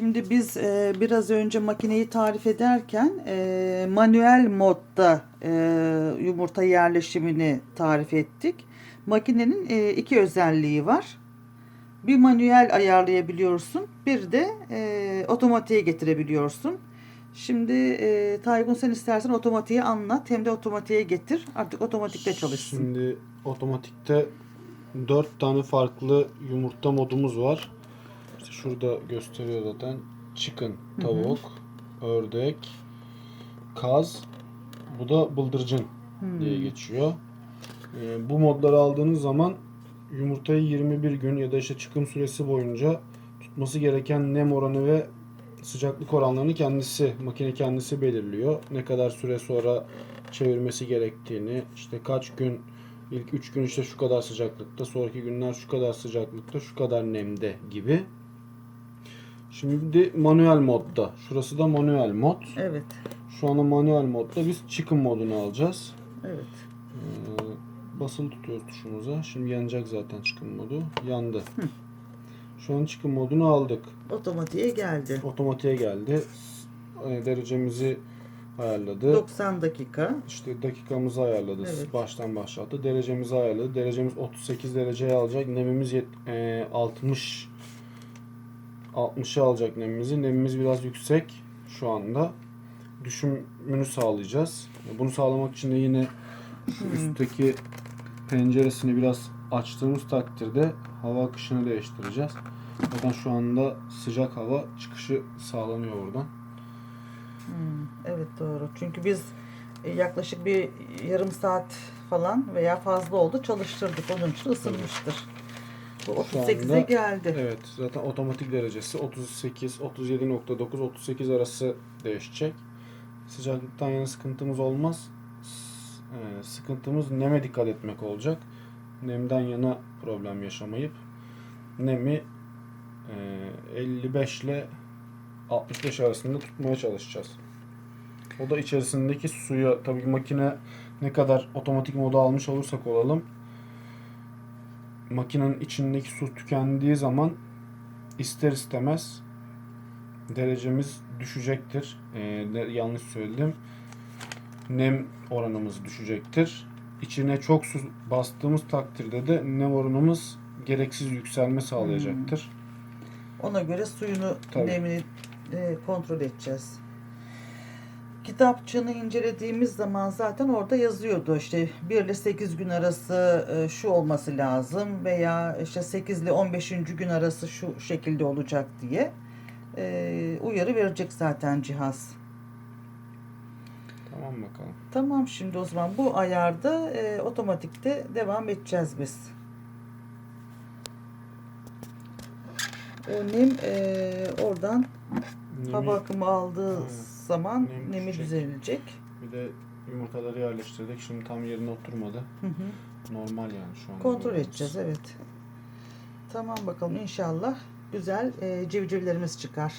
Şimdi biz e, biraz önce makineyi tarif ederken e, manuel modda e, yumurta yerleşimini tarif ettik. Makinenin e, iki özelliği var. Bir manuel ayarlayabiliyorsun, bir de e, otomatiğe getirebiliyorsun. Şimdi e, Taygun sen istersen otomatiği anlat hem de otomatiğe getir. Artık otomatikte çalışsın. Şimdi otomatikte 4 tane farklı yumurta modumuz var. Şurada gösteriyor zaten. Chicken, tavuk, ördek, kaz. Bu da bıldırcın diye geçiyor. Ee, bu modları aldığınız zaman yumurtayı 21 gün ya da işte çıkım süresi boyunca tutması gereken nem oranı ve sıcaklık oranlarını kendisi, makine kendisi belirliyor. Ne kadar süre sonra çevirmesi gerektiğini, işte kaç gün, ilk 3 gün işte şu kadar sıcaklıkta, sonraki günler şu kadar sıcaklıkta, şu kadar nemde gibi. Şimdi manuel modda. Şurası da manuel mod. Evet, Şu anda manuel modda biz chicken modunu alacağız. evet. Ee, basılı tutuyoruz tuşumuza. Şimdi yanacak zaten çıkım modu. Yandı. Şu an çıkım modunu aldık. Otomatiğe geldi. Otomatiğe geldi. Ee, Derecemizi ayarladı. 90 dakika. İşte dakikamızı ayarladı. Evet. Baştan başlattı. Derecemizi ayarladı. Derecemiz 38 dereceye alacak. Nemimiz e, 60 60'ı alacak nemimizi. Nemimiz biraz yüksek şu anda. Düşümünü sağlayacağız. Bunu sağlamak için de yine şu üstteki penceresini biraz açtığımız takdirde hava akışını değiştireceğiz. Zaten şu anda sıcak hava çıkışı sağlanıyor oradan. Hmm, evet doğru. Çünkü biz e, yaklaşık bir yarım saat falan veya fazla oldu çalıştırdık. Onun için ısınmıştır. Şu 38'e anda- geldi. Evet zaten otomatik derecesi 38, 37.9, 38 arası değişecek. Sıcaklıktan yana sıkıntımız olmaz. S- e, sıkıntımız neme dikkat etmek olacak. Nemden yana problem yaşamayıp nemi e, 55 ile 65 arasında tutmaya çalışacağız. O da içerisindeki suya tabii makine ne kadar otomatik moda almış olursak olalım makinenin içindeki su tükendiği zaman ister istemez derecemiz düşecektir. Ee, de- yanlış söyledim. Nem oranımız düşecektir. İçine çok su bastığımız takdirde de nem oranımız gereksiz yükselme sağlayacaktır. Ona göre suyunu, Tabii. nemini e, kontrol edeceğiz. Kitapçığını incelediğimiz zaman zaten orada yazıyordu işte 1 ile 8 gün arası e, şu olması lazım veya işte 8 ile 15. gün arası şu şekilde olacak diye e, uyarı verecek zaten cihaz. Tamam bakalım. Tamam şimdi o zaman bu ayarda e, otomatikte devam edeceğiz biz. O nem e, oradan Nemi- hava akımı aldığı Evet. Zaman Nem nemi düşecek. düzelecek. bir de yumurtaları yerleştirdik. Şimdi tam yerine oturmadı. Hı hı. Normal yani şu an. Kontrol edeceğiz evet. Tamam bakalım inşallah güzel e, civcivlerimiz çıkar.